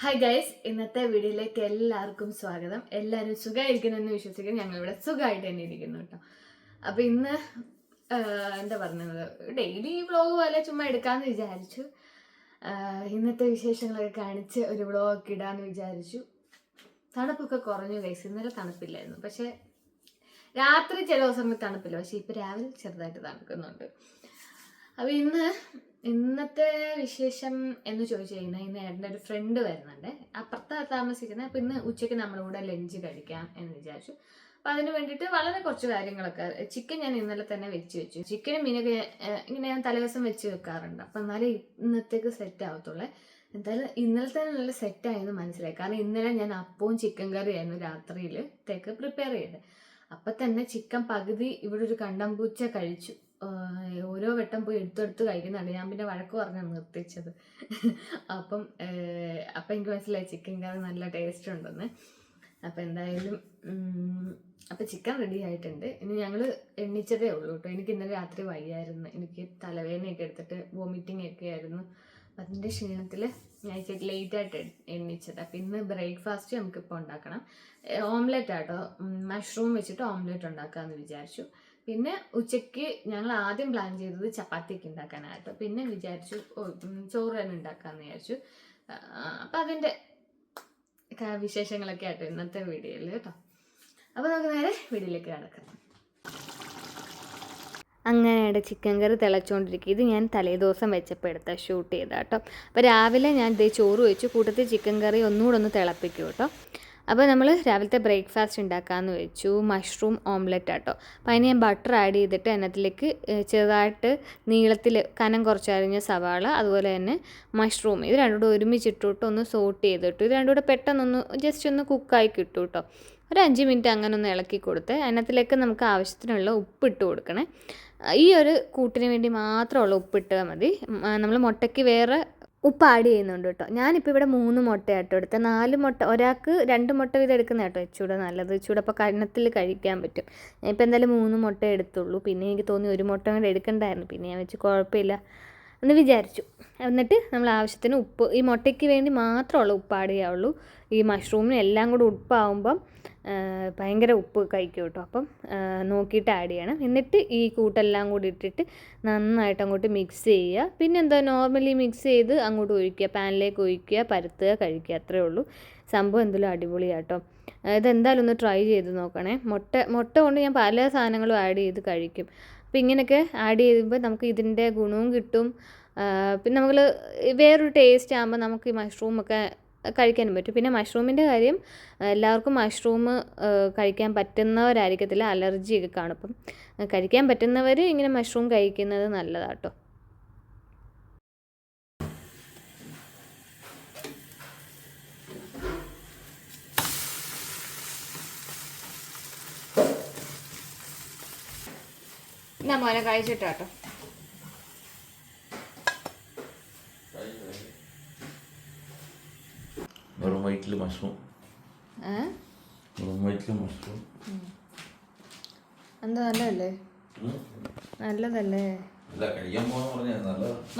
Hi guys ഇന്നത്തെ വീഡിയോയിലേക്ക് എല്ലാവർക്കും സ്വാഗതം. എല്ലാവരും സുഖമായിരിക്കുന്നെന്ന് വിശ്വസിക്കുന്നു. ഞങ്ങളിവിടെ സുഖമായിട്ട് തന്നെ ഇരിക്കുന്നു കേട്ടോ. അപ്പം ഇന്ന് എന്താ പറഞ്ഞത്? ഡെയിലി വ്ളോഗ് പോലെ ചുമ്മാ എടുക്കാമെന്ന് വിചാരിച്ചു. ഇന്നത്തെ വിശേഷങ്ങളൊക്കെ കാണിച്ച് ഒരു വ്ളോഗ് ഇടാമെന്ന് വിചാരിച്ചു. തണുപ്പൊക്കെ കുറഞ്ഞു ഗൈസ് ഇന്നലെ തണുപ്പില്ലായിരുന്നു. പക്ഷേ രാത്രി ചില ദിവസങ്ങളിൽ തണുപ്പില്ല. പക്ഷേ ഇപ്പം രാവിലെ ചെറുതായിട്ട് തണുക്കുന്നുണ്ട്. അപ്പോൾ ഇന്ന് ഇന്നത്തെ വിശേഷം എന്ന് ചോദിച്ചു കഴിഞ്ഞാൽ ഇന്ന് ഏട്ടന്റെ ഒരു ഫ്രണ്ട് വരുന്നുണ്ട്. അപ്പുറത്താണ് താമസിക്കുന്നത് അപ്പം ഇന്ന് ഉച്ചയ്ക്ക് നമ്മുടെ കൂടെ ലഞ്ച് കഴിക്കാം എന്ന് വിചാരിച്ചു. അപ്പം അതിന് വേണ്ടിയിട്ട് വളരെ കുറച്ച് കാര്യങ്ങളൊക്കെ ചിക്കൻ ഞാൻ ഇന്നലെ തന്നെ വെച്ച് വെച്ചു. ചിക്കനും മീനൊക്കെ ഇങ്ങനെ ഞാൻ തലേദിവസം വെച്ച് വെക്കാറുണ്ട്. അപ്പം എന്നാലേ ഇന്നത്തേക്ക് സെറ്റ് ആവത്തുള്ളേ. എന്തായാലും ഇന്നലെ തന്നെ നല്ല സെറ്റായെന്ന് മനസ്സിലായി. കാരണം ഇന്നലെ ഞാൻ അപ്പവും ചിക്കൻ കറിയായിരുന്നു രാത്രിയിലത്തേക്ക് പ്രിപ്പയർ ചെയ്തത്. അപ്പം തന്നെ ചിക്കൻ പകുതി ഇവിടെ ഒരു കണ്ടംപൂച്ച കഴിച്ചു. ഓരോ വട്ടം പോയി എടുത്തെടുത്ത് കഴിക്കുന്നുണ്ട്. ഞാൻ പിന്നെ വഴക്ക് പറഞ്ഞു നിർത്തിച്ചത്. അപ്പം അപ്പം എനിക്ക് മനസ്സിലായി ചിക്കൻ കറി നല്ല ടേസ്റ്റ് ഉണ്ടെന്ന്. അപ്പം എന്തായാലും അപ്പം ചിക്കൻ റെഡി ആയിട്ടുണ്ട്. ഇനി ഞങ്ങൾ എണ്ണിച്ചതേ ഉള്ളൂ കേട്ടോ. എനിക്ക് ഇന്നലെ രാത്രി വയ്യായിരുന്നു. എനിക്ക് തലവേദനയൊക്കെ എടുത്തിട്ട് വോമിറ്റിംഗ് ഒക്കെ ആയിരുന്നു. അതിന്റെ ക്ഷീണത്തിൽ ഞാൻ ഇച്ചിരി ലേറ്റായിട്ട് എണ്ണിച്ചത്. അപ്പം ഇന്ന് ബ്രേക്ക്ഫാസ്റ്റ് നമുക്കിപ്പോൾ ഉണ്ടാക്കണം. ഓംലെറ്റ് ആട്ടോ. മഷ്റൂം വെച്ചിട്ട് ഓംലെറ്റ് ഉണ്ടാക്കാമെന്ന് വിചാരിച്ചു. പിന്നെ ഉച്ചയ്ക്ക് ഞങ്ങൾ ആദ്യം പ്ലാൻ ചെയ്തത് ചപ്പാത്തിക്ക് ഉണ്ടാക്കാനായിട്ട്. പിന്നെ വിചാരിച്ചു ചോറ് തന്നെ ഉണ്ടാക്കാമെന്ന് വിചാരിച്ചു. അപ്പം അതിന്റെ വിശേഷങ്ങളൊക്കെ ആയിട്ട് ഇന്നത്തെ വീഡിയോയിൽ കേട്ടോ. അപ്പോൾ നമുക്ക് നേരെ വീഡിയോയിലേക്ക് കിടക്കാം. അങ്ങനെയുടെ ചിക്കൻ കറി തിളച്ചുകൊണ്ടിരിക്കും ഇത് ഞാൻ തലേദിവസം വെച്ചപ്പോൾ എടുത്ത ഷൂട്ട് ചെയ്ത കേട്ടോ. അപ്പോൾ രാവിലെ ഞാൻ ഇതേ ചോറ് വെച്ചു. കൂട്ടത്തിൽ ചിക്കൻ കറി ഒന്നുകൂടെ ഒന്ന് തിളപ്പിക്കും കേട്ടോ. അപ്പോൾ നമ്മൾ രാവിലത്തെ ബ്രേക്ക്ഫാസ്റ്റ് ഉണ്ടാക്കാമെന്ന് വെച്ചു. മഷ്റൂം ഓംലെറ്റ് ആട്ടോ. അപ്പോൾ അതിന് ഞാൻ ബട്ടർ ആഡ് ചെയ്തിട്ട് അതിനകത്തിലേക്ക് ചെറുതായിട്ട് നീളത്തിൽ കനം കുറച്ചരിഞ്ഞ സവാള അതുപോലെ തന്നെ മഷ്റൂം. ഇത് കൂടെ ഒരുമിച്ചിട്ടിട്ട് ഒന്ന് സോട്ട് ചെയ്തിട്ടു. ഇത് രണ്ടും കൂടെ പെട്ടെന്നൊന്ന് ജസ്റ്റ് ഒന്ന് കുക്കായി കിട്ടും കേട്ടോ ഒരു അഞ്ച് മിനിറ്റ് അങ്ങനെ ഒന്ന് ഇളക്കി കൊടുത്ത് അതിനകത്തിലേക്ക് നമുക്ക് ആവശ്യത്തിനുള്ള ഉപ്പിട്ട് കൊടുക്കണേ. ഈ ഒരു കൂട്ടിന് വേണ്ടി മാത്രമുള്ള ഉപ്പിട്ടാൽ മതി. നമ്മൾ മുട്ടയ്ക്ക് വേറെ ഉപ്പ് ആഡ് ചെയ്യുന്നുണ്ട് കേട്ടോ. ഞാനിപ്പോൾ ഇവിടെ മൂന്ന് മുട്ട കേട്ടോ എടുത്തത് നാല് മുട്ട ഒരാൾക്ക് രണ്ട് മുട്ട വീതം എടുക്കുന്ന കേട്ടോ ഇച്ചൂടെ നല്ലത്. ഇച്ചൂടെ അപ്പോൾ കണ്ണത്തിൽ കഴിക്കാൻ പറ്റും. ഞാൻ ഇപ്പോൾ എന്തായാലും മൂന്ന് മുട്ട എടുത്തുള്ളൂ. പിന്നെ എനിക്ക് തോന്നി ഒരു മുട്ട കൂടെ എടുക്കണ്ടായിരുന്നു. പിന്നെ ഞാൻ വെച്ച് കുഴപ്പമില്ല. എന്ന് വിചാരിച്ചു. എന്നിട്ട് നമ്മൾ ആവശ്യത്തിന് ഉപ്പ് ഈ മുട്ടയ്ക്ക് വേണ്ടി മാത്രമുള്ള ഉപ്പ് ആഡ് ചെയ്യാവുള്ളൂ ഈ മഷ്റൂമിന് എല്ലാം കൂടി ഉപ്പാവുമ്പം ഭയങ്കര ഉപ്പ് കഴിക്കും കേട്ടോ. അപ്പം നോക്കിയിട്ട് ആഡ് ചെയ്യണം. എന്നിട്ട് ഈ കൂട്ടെല്ലാം കൂടി ഇട്ടിട്ട് നന്നായിട്ട് അങ്ങോട്ട് മിക്സ് ചെയ്യുക. പിന്നെ എന്താ നോർമലി മിക്സ് ചെയ്ത് അങ്ങോട്ട് ഒഴിക്കുക. പാനിലേക്ക് ഒഴിക്കുക പരത്തുക കഴിക്കുക. അത്രേ ഉള്ളൂ. സംഭവം എന്തെങ്കിലും അടിപൊളിയാട്ടോ ഇതെന്തായാലും ഒന്ന് ട്രൈ ചെയ്ത് നോക്കണേ. മുട്ട മുട്ട കൊണ്ട് ഞാൻ പല സാധനങ്ങളും ആഡ് ചെയ്ത് കഴിക്കും. അപ്പോൾ ഇങ്ങനെയൊക്കെ ആഡ് ചെയ്യുമ്പോൾ നമുക്ക് ഇതിന്റെ ഗുണവും കിട്ടും. പിന്നെ നമ്മൾ വേറൊരു ടേസ്റ്റ് ആകുമ്പോൾ നമുക്ക് ഈ മഷ്റൂമൊക്കെ കഴിക്കാനും പറ്റും. പിന്നെ മഷ്റൂമിന്റെ കാര്യം എല്ലാവർക്കും മഷ്റൂം കഴിക്കാൻ പറ്റുന്നവരായിരിക്കത്തില്ല. അലർജിയൊക്കെ കാണും. അപ്പം കഴിക്കാൻ പറ്റുന്നവർ ഇങ്ങനെ മഷ്റൂം കഴിക്കുന്നത് നല്ലതാട്ടോ. എന്നാ മോനെ കഴിച്ചിട്ടാട്ടോ വെറും വയറ്റിൽ മഷ്റൂം. വെറും വയറ്റിൽ മഷ്റൂം. എന്താ നല്ലതല്ലേ? നല്ലതല്ലേ?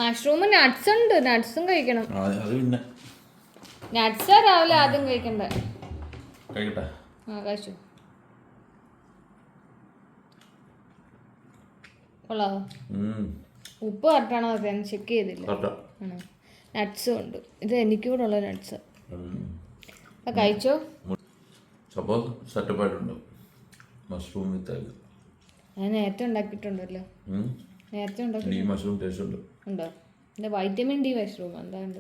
മഷ്റൂം നട്ട്സ് ഉണ്ട് നട്ട്സും കഴിക്കണം. നട്ട്സ് രാവിലെ ആദ്യം കഴിക്കണ്ടേ? കഴിക്കട്ടെ. ആ കഴിച്ചു. കൊള്ളാവോ? ഉപ്പ് കറക്റ്റാണോ? ഞാൻ ചെക്ക് ചെയ്തില്ല. നട്ട്സും ഉണ്ട്. ഇത് എനിക്ക് കൂടെ ഉള്ള നട്ട്സ്. അപ്പം കഴിച്ചോ? സംഭവം സെറ്റപ്പായിട്ടുണ്ട്. മഷ്റൂം വിത്ത് എഗ് ഞാൻ നേരത്തെ ഉണ്ടാക്കിയിട്ടുണ്ടല്ലോ. നേരത്തെ ഉണ്ടാക്കി മഷ്റൂം ടേസ്റ്റ് ഉണ്ട്. ഉണ്ടോ? എന്റെ വൈറ്റമിൻ ഡി മഷ്റൂം എന്താണ്ട്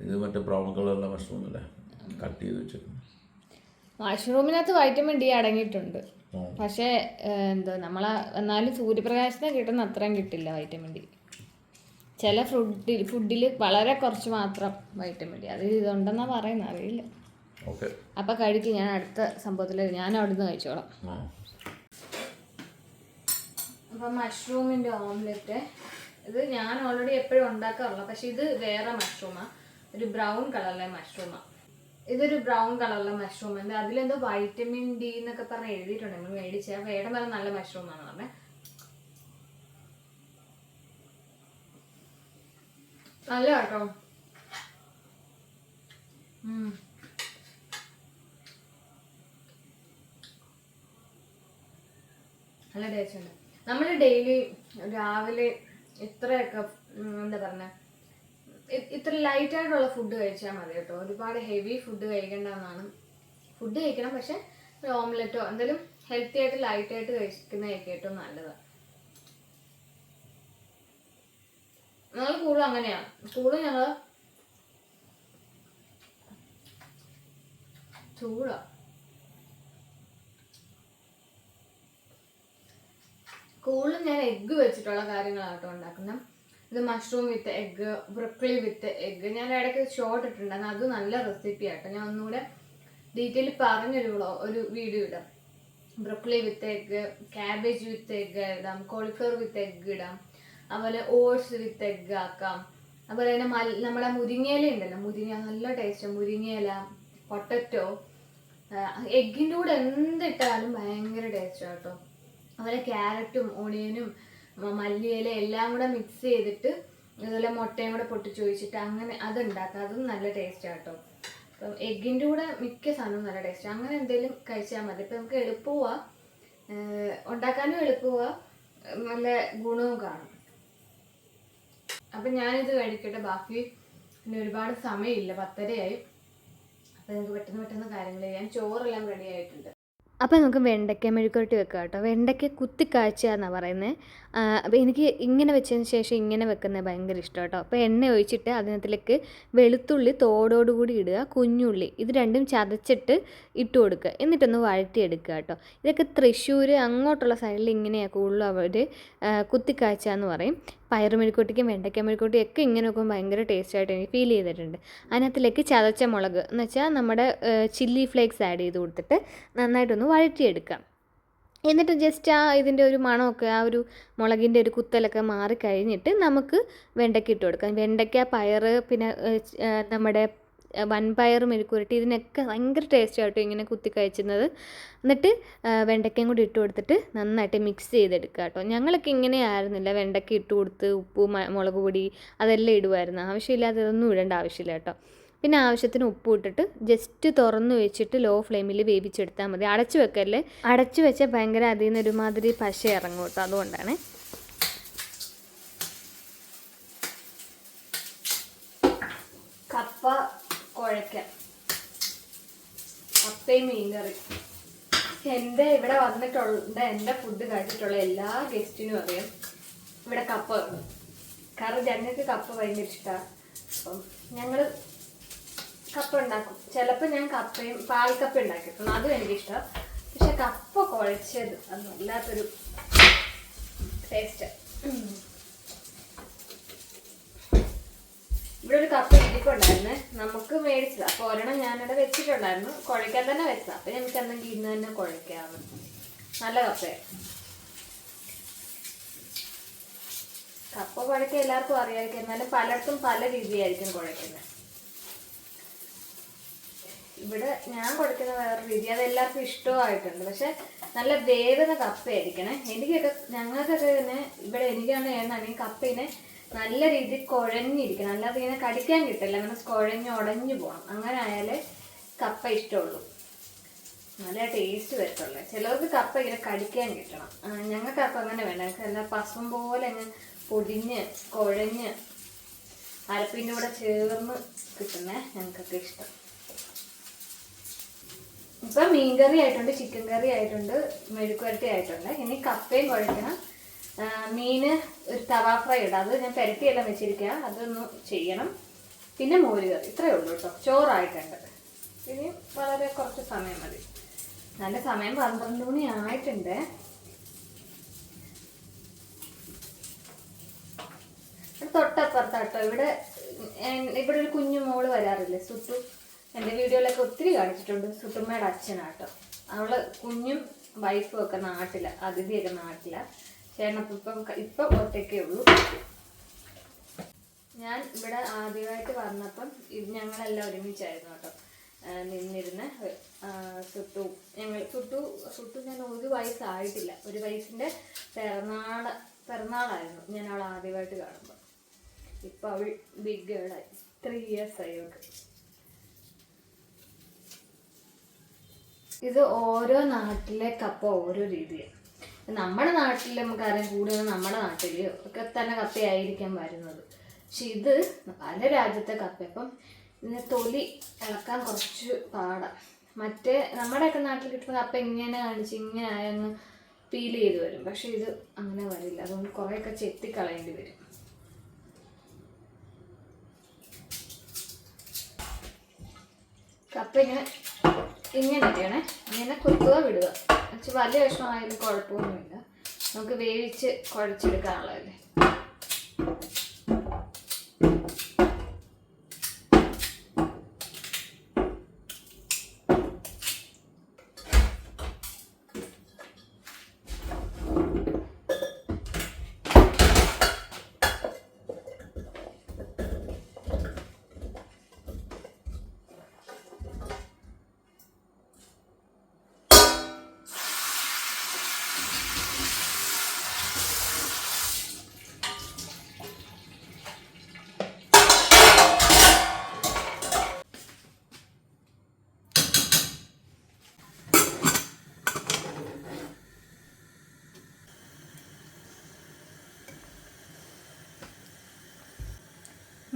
ഇത്? മറ്റേ ബ്രൗൺ കളറുള്ള മഷ്റൂം അല്ലേ? കട്ട് ചെയ്ത് വെച്ചിട്ടുണ്ട്. മഷ്റൂമിനകത്ത് വൈറ്റമിൻ ഡി അടങ്ങിയിട്ടുണ്ട്. പക്ഷേ എന്തോ നമ്മൾ എന്നാലും സൂര്യപ്രകാശത്തെ കിട്ടുന്ന അത്രയും കിട്ടില്ല വൈറ്റമിൻ ഡി ചില ഫുഡിൽ ഫുഡിൽ വളരെ കുറച്ച് മാത്രം വൈറ്റമിൻ ഡി അത് ഇതുണ്ടെന്നാ പറയുന്ന അറിയില്ല. അപ്പൊ കഴിക്കും ഞാൻ അടുത്ത സംഭവത്തിൽ ഞാൻ അവിടുന്ന് കഴിച്ചോളാം. അപ്പൊ മഷ്റൂമിന്റെ മഷ്റൂമിന്റെ ഓംലെറ്റ് ഇത് ഞാൻ ഓൾറെഡി എപ്പോഴും ഉണ്ടാക്കാറുള്ള പക്ഷെ ഇത് വേറെ മഷ്റൂമാ. ഒരു ബ്രൗൺ കളറിലെ മഷ്റൂമാണ് ഇതൊരു ബ്രൗൺ കളറുള്ള മഷ്റൂം ഉണ്ട് അതിലെന്തോ വൈറ്റമിൻ ഡി എന്നൊക്കെ പറഞ്ഞ് എഴുതിയിട്ടുണ്ട്. നമ്മൾ മേടിച്ച വേടം വരെ നല്ല മഷ്റൂം ആണ് പറഞ്ഞത് നല്ല കേട്ടോ. നല്ല ടേസ്റ്റ് ഉണ്ട്. നമ്മൾ ഡെയിലി രാവിലെ ഇത്രയൊക്കെ എന്താ പറയുക ഇത്ര ലൈറ്റ് ആയിട്ടുള്ള ഫുഡ് കഴിച്ചാൽ മതി കേട്ടോ. ഒരുപാട് ഹെവി ഫുഡ് കഴിക്കേണ്ടതെന്നാണ് ഫുഡ് കഴിക്കണം പക്ഷെ ഒരു ഓംലെറ്റോ എന്തെങ്കിലും ഹെൽത്തി ആയിട്ട് ലൈറ്റ് ആയിട്ട് കഴിക്കുന്നതായിരിക്കും ഏറ്റവും നല്ലത്. ഞങ്ങൾ കൂടുതൽ അങ്ങനെയാണ് കൂടുതൽ ഞങ്ങൾ ചൂടാ. കൂടുതലും ഞാൻ എഗ്ഗ് വെച്ചിട്ടുള്ള കാര്യങ്ങളാണ് കേട്ടോ ഉണ്ടാക്കുന്നത് ഇത് mushroom with egg broccoli with egg ഞാൻ ഇടയ്ക്ക് ഷോർട്ട് ഇട്ടിട്ടുണ്ടായിരുന്നു. അത് നല്ല റെസിപ്പി ആട്ടോ. ഞാൻ ഒന്നുകൂടെ ഡീറ്റെയിൽ പറഞ്ഞൊരു ഒരു വീഡിയോ ഇടാം. Broccoli with egg cabbage with egg ഇടാം കോളിഫ്ലവർ വിത്ത് എഗ്ഗ് ഇടാം അതുപോലെ ഓട്സ് വിത്ത് എഗ്ഗ് ആക്കാം. അതുപോലെ തന്നെ നമ്മുടെ മുരിങ്ങയില ഉണ്ടല്ലോ. മുരിങ്ങ നല്ല ടേസ്റ്റ് മുരിങ്ങയില പൊട്ടറ്റോ എഗ്ഗിന്റെ കൂടെ എന്തിട്ടാലും ഭയങ്കര ടേസ്റ്റ് കേട്ടോ അതുപോലെ ക്യാരറ്റും ഓണിയനും മല്ലിയില എല്ലാം കൂടെ മിക്സ് ചെയ്തിട്ട് അതുപോലെ മുട്ടയും കൂടെ പൊട്ടിച്ച് ഒഴിച്ചിട്ട് അങ്ങനെ അത് ഉണ്ടാക്കാം അതും നല്ല ടേസ്റ്റ് കേട്ടോ അപ്പം എഗ്ഗിന്റെ കൂടെ മിക്ക സാധനവും നല്ല ടേസ്റ്റ് അങ്ങനെ എന്തെങ്കിലും കഴിച്ചാൽ മതി. ഇപ്പം നമുക്ക് എളുപ്പമാ ഉണ്ടാക്കാനും എളുപ്പമാ നല്ല ഗുണവും കാണും. അപ്പം ഞാനിത് കഴിക്കട്ടെ ബാക്കി. പിന്നെ ഒരുപാട് സമയമില്ല. പത്തരയായി. അപ്പം നമുക്ക് പെട്ടെന്ന് പെട്ടെന്ന് കാര്യങ്ങൾ ചെയ്യാൻ ചോറെല്ലാം റെഡി ആയിട്ടുണ്ട്. അപ്പോൾ നമുക്ക് വെണ്ടയ്ക്ക മെഴുക്കുരട്ടി വെക്കാം കേട്ടോ വെണ്ടയ്ക്ക കുത്തിക്കാഴ്ച എന്നാണ് പറയുന്നത് അപ്പോൾ എനിക്ക് ഇങ്ങനെ വെച്ചതിന് ശേഷം ഇങ്ങനെ വെക്കുന്നത് ഭയങ്കര ഇഷ്ടം കേട്ടോ. അപ്പോൾ എണ്ണ ഒഴിച്ചിട്ട് അതിനകത്തിലേക്ക് വെളുത്തുള്ളി തോടോടുകൂടി ഇടുക കുഞ്ഞുള്ളി ഇത് രണ്ടും ചതച്ചിട്ട് ഇട്ട് കൊടുക്കുക. എന്നിട്ടൊന്ന് വഴറ്റിയെടുക്കുക കേട്ടോ. ഇതൊക്കെ തൃശ്ശൂർ അങ്ങോട്ടുള്ള സൈഡിൽ ഇങ്ങനെയാണ് കൂടുതലും അവർ കുത്തിക്കാഴ്ച എന്ന് പറയും. പയറുമെഴുക്കൂട്ടിക്കും വെണ്ടയ്ക്ക മെഴുക്കൂട്ടിയും ഒക്കെ ഇങ്ങനെ വെക്കുമ്പോൾ ഭയങ്കര ടേസ്റ്റായിട്ട് എനിക്ക് ഫീൽ ചെയ്തിട്ടുണ്ട്. അതിനകത്തിലേക്ക് ചതച്ച മുളക് എന്ന് വെച്ചാൽ നമ്മുടെ ചില്ലി ഫ്ലേക്സ് ആഡ് ചെയ്ത് കൊടുത്തിട്ട് നന്നായിട്ടൊന്ന് വഴറ്റിയെടുക്കാം. എന്നിട്ട് ജസ്റ്റ് ആ ഇതിന്റെ ഒരു മണമൊക്കെ ആ ഒരു മുളകിന്റെ ഒരു കുത്തലൊക്കെ മാറി കഴിഞ്ഞിട്ട് നമുക്ക് വെണ്ടയ്ക്ക ഇട്ട് കൊടുക്കാം. വെണ്ടയ്ക്ക പയർ പിന്നെ നമ്മുടെ വൻപയർ മെഴുക്കുരുട്ടി ഇതിനൊക്കെ ഭയങ്കര ടേസ്റ്റ് ഇങ്ങനെ കുത്തി കഴിച്ചുന്നത് എന്നിട്ട് വെണ്ടയ്ക്കയും കൂടി ഇട്ട് കൊടുത്തിട്ട് നന്നായിട്ട് മിക്സ് ചെയ്തെടുക്കുക കേട്ടോ. ഞങ്ങളൊക്കെ ഇങ്ങനെ ആയിരുന്നില്ല വെണ്ടയ്ക്ക ഇട്ട് കൊടുത്ത് ഉപ്പ് മുളക് പൊടി അതെല്ലാം ഇടുമായിരുന്നു ആവശ്യമില്ലാതെ ഇതൊന്നും ഇടേണ്ട ആവശ്യമില്ല കേട്ടോ. പിന്നെ ആവശ്യത്തിന് ഉപ്പ് ഇട്ടിട്ട് ജസ്റ്റ് തുറന്നു വെച്ചിട്ട് ലോ ഫ്ലെയിമിൽ വേവിച്ചെടുത്താൽ മതി. അടച്ചു വെക്കല്ലേ? അടച്ചു വെച്ചാൽ ഭയങ്കര അതിൽ നിന്ന് ഒരുമാതിരി പശ ഇറങ്ങും കേട്ടോ. അതുകൊണ്ടാണ്. കപ്പ കുഴയ്ക്കാം. കപ്പയും മീൻകറി. എന്റെ ഇവിടെ വന്നിട്ടുള്ള എന്റെ ഫുഡ് കഴിച്ചിട്ടുള്ള എല്ലാ ഗസ്റ്റിനും അറിയാം. ഇവിടെ കപ്പ കറി ഞങ്ങൾക്ക് കപ്പ ഭയങ്കര ഇഷ്ടമാണ് അപ്പം ഞങ്ങൾ കപ്പ ഉണ്ടാക്കും ചിലപ്പോൾ ഞാൻ കപ്പയും പാൽക്കപ്പ ഉണ്ടാക്കിയിട്ടുണ്ട്. അതും എനിക്കിഷ്ടം. പക്ഷെ കപ്പ കുഴച്ചത് അത് വല്ലാത്തൊരു ടേസ്റ്റ് ഇവിടെ ഒരു കപ്പ് ഇരിപ്പുണ്ടായിരുന്നേ നമുക്ക് മേടിച്ചത്. അപ്പൊ ഒരെണ്ണം ഞാനിവിടെ വെച്ചിട്ടുണ്ടായിരുന്നു. കുഴയ്ക്കാൻ തന്നെ വെച്ചത്. അപ്പൊ നമുക്ക് എന്തെങ്കിലും ഇന്ന് തന്നെ കുഴയ്ക്കാമെന്ന് നല്ല കപ്പ കപ്പ കുഴയ്ക്കാൻ എല്ലാവർക്കും അറിയാമായിരിക്കും എന്നാലും പലർക്കും പല രീതിയായിരിക്കും കുഴയ്ക്കുന്നത് ഇവിടെ ഞാൻ കൊടുക്കുന്ന വേറെ രീതി അത് എല്ലാവർക്കും ഇഷ്ടമായിട്ടുണ്ട്. പക്ഷെ നല്ല വേദന കപ്പയായിരിക്കണേ. എനിക്കൊക്കെ ഞങ്ങൾക്കൊക്കെ തന്നെ ഇവിടെ എനിക്കാണ് ഏതാണെങ്കിൽ കപ്പയിനെ നല്ല രീതിയിൽ കുഴഞ്ഞിരിക്കണം. അല്ലാതെ ഇങ്ങനെ കടിക്കാൻ കിട്ടില്ല. അങ്ങനെ കുഴഞ്ഞ് ഉടഞ്ഞു പോകണം. അങ്ങനെ ആയാലേ കപ്പ ഇഷ്ടമുള്ളൂ. നല്ല ടേസ്റ്റ് വരത്തുള്ളൂ. ചിലർക്ക് കപ്പ ഇങ്ങനെ കടിക്കാൻ കിട്ടണം. ഞങ്ങൾക്ക് കപ്പ അങ്ങനെ വേണ്ട. ഞങ്ങൾക്ക് നല്ല പസും പോലെ അങ്ങ് പൊടിഞ്ഞ് കുഴഞ്ഞ് അരപ്പിന്റെ കൂടെ ചേർന്ന് കിട്ടുന്നേ ഞങ്ങൾക്കൊക്കെ ഇഷ്ടം. ഇപ്പൊ മീൻകറി ആയിട്ടുണ്ട് ചിക്കൻ കറി ആയിട്ടുണ്ട് മെഴുക്കുവരട്ടി ആയിട്ടുണ്ട്. ഇനി കപ്പയും കുഴക്കണം. മീന് ഒരു തവ ഫ്രൈ ഉണ്ട്. അത് ഞാൻ പെരട്ടിയെല്ലാം വെച്ചിരിക്കുക അതൊന്ന് ചെയ്യണം. പിന്നെ മോര് കറി. ഇത്രയേ ഉള്ളൂ കേട്ടോ. ചോറായിട്ടുണ്ട്. ഇനി വളരെ കുറച്ച് സമയം മതി. നല്ല സമയം പന്ത്രണ്ട് മണി ആയിട്ടുണ്ട്. തൊട്ടപ്പുറത്താട്ടോ ഇവിടെ ഇവിടെ ഒരു കുഞ്ഞു മോൾ വരാറില്ലേ? സുട്ടു? എന്റെ വീഡിയോയിലൊക്കെ ഒത്തിരി കാണിച്ചിട്ടുണ്ട് സുട്ടുമ്മയുടെ അച്ഛനാട്ടോ. അവൾ കുഞ്ഞും വൈഫും ഒക്കെ നാട്ടിൽ അതിഥിയൊക്കെ നാട്ടിൽ. ചേട്ടനപ്പം ഇപ്പം ഇപ്പം ഒറ്റയ്ക്കേ ഉള്ളൂ. ഞാൻ ഇവിടെ ആദ്യമായിട്ട് വന്നപ്പം ഇത് ഞങ്ങളെല്ലാം ഒരുമിച്ചായിരുന്നു കേട്ടോ. നിന്നിരുന്ന സുട്ടു ഞങ്ങൾ സുട്ടു സുട്ടു ഞാൻ ഒരു വയസ്സായിട്ടില്ല. ഒരു വയസ്സിന്റെ പിറന്നാൾ പിറന്നാളായിരുന്നു ഞാൻ അവൾ ആദ്യമായിട്ട് കാണുമ്പോൾ ഇപ്പം അവൾ ബിഗ് ഗേളായി ത്രീ ഇയേഴ്സ് ആയി അവൾക്ക്. ഇത് ഓരോ നാട്ടിലെ കപ്പ ഓരോ രീതിയാണ് നമ്മുടെ നാട്ടിൽ നമുക്കറിയാം കൂടുതലും നമ്മുടെ നാട്ടിൽ ഒക്കെ തന്നെ കപ്പയായിരിക്കാം വരുന്നത്. പക്ഷെ ഇത് പല രാജ്യത്തെ കപ്പ ഇപ്പം ഇതിന് തൊലി ഇളക്കാൻ കുറച്ച് പാടാം. മറ്റേ നമ്മുടെയൊക്കെ നാട്ടിൽ കിട്ടുന്ന കപ്പ ഇങ്ങനെ കാണിച്ച് ഇങ്ങനെ ആയങ്ങ് പീൽ ചെയ്ത് വരും. പക്ഷെ ഇത് അങ്ങനെ വരില്ല. അതുകൊണ്ട് കുറേയൊക്കെ ചെത്തിക്കളയേണ്ടി വരും. കപ്പ ഇങ്ങനെ ഇങ്ങനെ ഇടണേ ഇങ്ങനെ കുത്തുക വിടുക. പക്ഷെ വലിയ വിഷമമായാലും കുഴപ്പമൊന്നുമില്ല. നമുക്ക് വേവിച്ച് കുഴച്ചെടുക്കാനുള്ളതല്ലേ?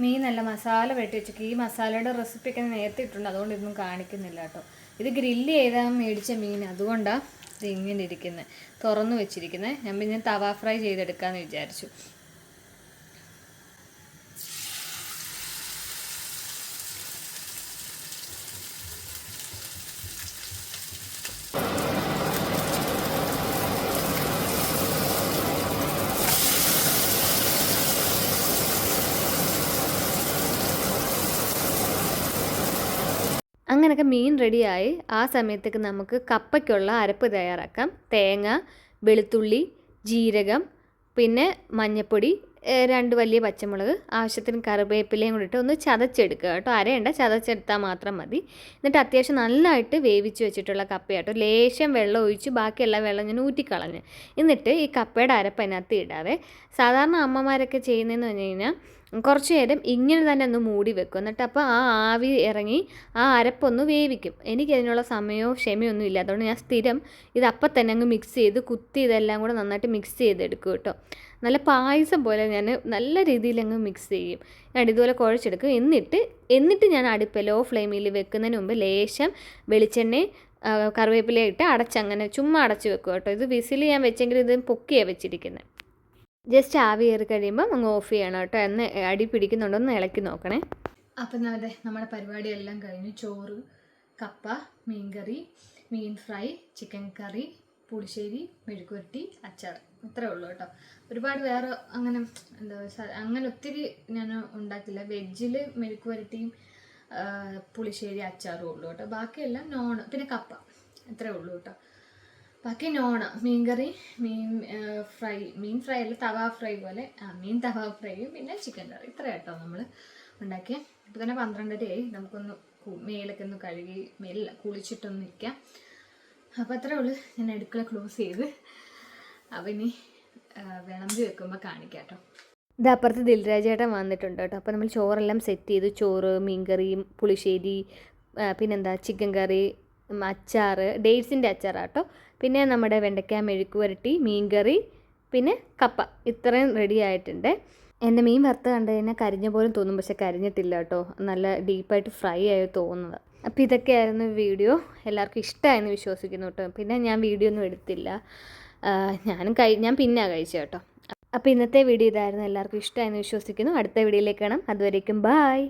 മീൻ നല്ല മസാല വെട്ടി വെച്ചിട്ട് ഈ മസാലയുടെ റെസിപ്പി ഒക്കെ നേരത്തെ ഇട്ടുണ്ട് അതുകൊണ്ട് ഇതൊന്നും കാണിക്കുന്നില്ല കേട്ടോ. ഇത് ഗ്രില്ല് ചെയ്താൽ മേടിച്ച മീൻ. അതുകൊണ്ടാണ് ഇത് ഇങ്ങനെ ഇരിക്കുന്നത് തുറന്നു വെച്ചിരിക്കുന്നത് ഞാൻ പിന്നെ തവ ഫ്രൈ ചെയ്തെടുക്കാമെന്ന് വിചാരിച്ചു. അങ്ങനെയൊക്കെ മീൻ റെഡിയായി. ആ സമയത്തേക്ക് നമുക്ക് കപ്പയ്ക്കുള്ള അരപ്പ് തയ്യാറാക്കാം. തേങ്ങ വെളുത്തുള്ളി ജീരകം പിന്നെ മഞ്ഞൾപ്പൊടി രണ്ട് വലിയ പച്ചമുളക് ആവശ്യത്തിന് കറിവേപ്പിലയും കൂടി ഇട്ട് ഒന്ന് ചതച്ചെടുക്കുക കേട്ടോ. അരയണ്ട ചതച്ചെടുത്താൽ മാത്രം മതി. എന്നിട്ട് അത്യാവശ്യം നല്ലതായിട്ട് വേവിച്ച് വെച്ചിട്ടുള്ള കപ്പയാട്ടോ. ലേശം വെള്ളം ഒഴിച്ച് ബാക്കിയെല്ലാം വെള്ളം ഞാൻ ഊറ്റിക്കളഞ്ഞ്. എന്നിട്ട് ഈ കപ്പയുടെ അരപ്പ് അതിനകത്ത് ഇടാതെ സാധാരണ അമ്മമാരൊക്കെ ചെയ്യുന്നതെന്ന് പറഞ്ഞു കഴിഞ്ഞാൽ കുറച്ച് നേരം ഇങ്ങനെ തന്നെ ഒന്ന് മൂടി വെക്കും. എന്നിട്ട് അപ്പോൾ ആ ആവി ഇറങ്ങി ആ അരപ്പൊന്ന് വേവിക്കും. എനിക്കതിനുള്ള സമയമോ ക്ഷമയൊന്നും ഇല്ല. അതുകൊണ്ട് ഞാൻ സ്ഥിരം ഇത് അപ്പം തന്നെ അങ്ങ് മിക്സ് ചെയ്ത് കുത്തി ഇതെല്ലാം കൂടെ നന്നായിട്ട് മിക്സ് ചെയ്തെടുക്കും കേട്ടോ. നല്ല പായസം പോലെ ഞാൻ നല്ല രീതിയിൽ അങ്ങ് മിക്സ് ചെയ്യും. ഞാൻ ഇതുപോലെ കുഴച്ചെടുക്കും. എന്നിട്ട് എന്നിട്ട് ഞാൻ അടുപ്പ് ലോ ഫ്ലെയിമിൽ വെക്കുന്നതിന് മുമ്പ് ലേശം വെളിച്ചെണ്ണ കറിവേപ്പില ഇട്ട് അടച്ചങ്ങനെ ചുമ്മാ അടച്ച് വെക്കും കേട്ടോ. ഇത് വിസിൽ ഞാൻ വെച്ചെങ്കിൽ ഇത് പൊക്കിയാണ് വെച്ചിരിക്കുന്നത് ജസ്റ്റ് ആവി കയറി കഴിയുമ്പോൾ അങ്ങ് ഓഫ് ചെയ്യണം കേട്ടോ. എന്ന് അടി പിടിക്കുന്നുണ്ടോ ഇളക്കി നോക്കണേ. അപ്പം അതെ നമ്മുടെ പരിപാടിയെല്ലാം കഴിഞ്ഞു. ചോറ് കപ്പ മീൻകറി മീൻ ഫ്രൈ ചിക്കൻ കറി പുളിശ്ശേരി മെഴുക്കുരുട്ടി അച്ചാർ. ഇത്രേ ഉള്ളൂ കേട്ടോ. ഒരുപാട് വേറെ അങ്ങനെ എന്താ അങ്ങനെ ഒത്തിരി ഞാൻ ഉണ്ടാക്കില്ല. വെജിൽ മെഴുക്കുവരട്ടിയും പുളിശ്ശേരി അച്ചാറും ഉള്ളൂ കേട്ടോ. ബാക്കിയെല്ലാം നോൺ പിന്നെ കപ്പ. ഇത്രേ ഉള്ളൂ കേട്ടോ. ബാക്കി നോണ മീൻകറി മീൻ ഫ്രൈ മീൻ ഫ്രൈ അല്ല തവ ഫ്രൈ പോലെ ആ മീൻ തവ ഫ്രൈയും പിന്നെ ചിക്കൻ കറി. ഇത്ര കേട്ടോ നമ്മൾ ഉണ്ടാക്കിയ. ഇപ്പം തന്നെ പന്ത്രണ്ടരയായി. നമുക്കൊന്ന് മേലൊക്കെ ഒന്ന് കഴുകി മേലില്ല കുളിച്ചിട്ടൊന്ന് നിൽക്കാം അപ്പോൾ അത്രേ ഉള്ളൂ. ഞാൻ അടുക്കള ക്ലോസ് ചെയ്ത്. അപ്പം ഇനി വിളമ്പി വെക്കുമ്പോൾ കാണിക്കാം കേട്ടോ. ഇത് അപ്പുറത്ത് ദിൽരാജേട്ടൻ വന്നിട്ടുണ്ട് കേട്ടോ. അപ്പോൾ നമ്മൾ ചോറെല്ലാം സെറ്റ് ചെയ്തു. ചോറ് മീൻകറി പുളിശ്ശേരി പിന്നെന്താ ചിക്കൻ കറി ഉം, ഡേറ്റ്സിന്റെ അച്ചാറാട്ടോ. പിന്നെ നമ്മുടെ വെണ്ടയ്ക്ക മെഴുക്ക് പുരട്ടി മീൻകറി പിന്നെ കപ്പ. ഇത്രയും റെഡി ആയിട്ടുണ്ട്. എന്റെ മീൻ വറുത്ത് കണ്ടു കഴിഞ്ഞാൽ കരിഞ്ഞ പോലും തോന്നും പക്ഷെ കരിഞ്ഞിട്ടില്ല കേട്ടോ നല്ല ഡീപ്പായിട്ട് ഫ്രൈ ആയി തോന്നുന്നത്. അപ്പോൾ ഇതൊക്കെയായിരുന്നു വീഡിയോ. എല്ലാവർക്കും ഇഷ്ടമായെന്ന് വിശ്വസിക്കുന്നു കേട്ടോ. പിന്നെ ഞാൻ വീഡിയോ ഒന്നും എടുത്തില്ല. ഞാനും കഴി ഞാൻ പിന്നെ കഴിച്ചു കേട്ടോ. അപ്പോൾ ഇന്നത്തെ വീഡിയോ ഇതായിരുന്നു. എല്ലാവർക്കും ഇഷ്ടമായെന്ന് വിശ്വസിക്കുന്നു. അടുത്ത വീഡിയോയിലേക്ക് കാണാം. അതുവരേക്കും ബായ്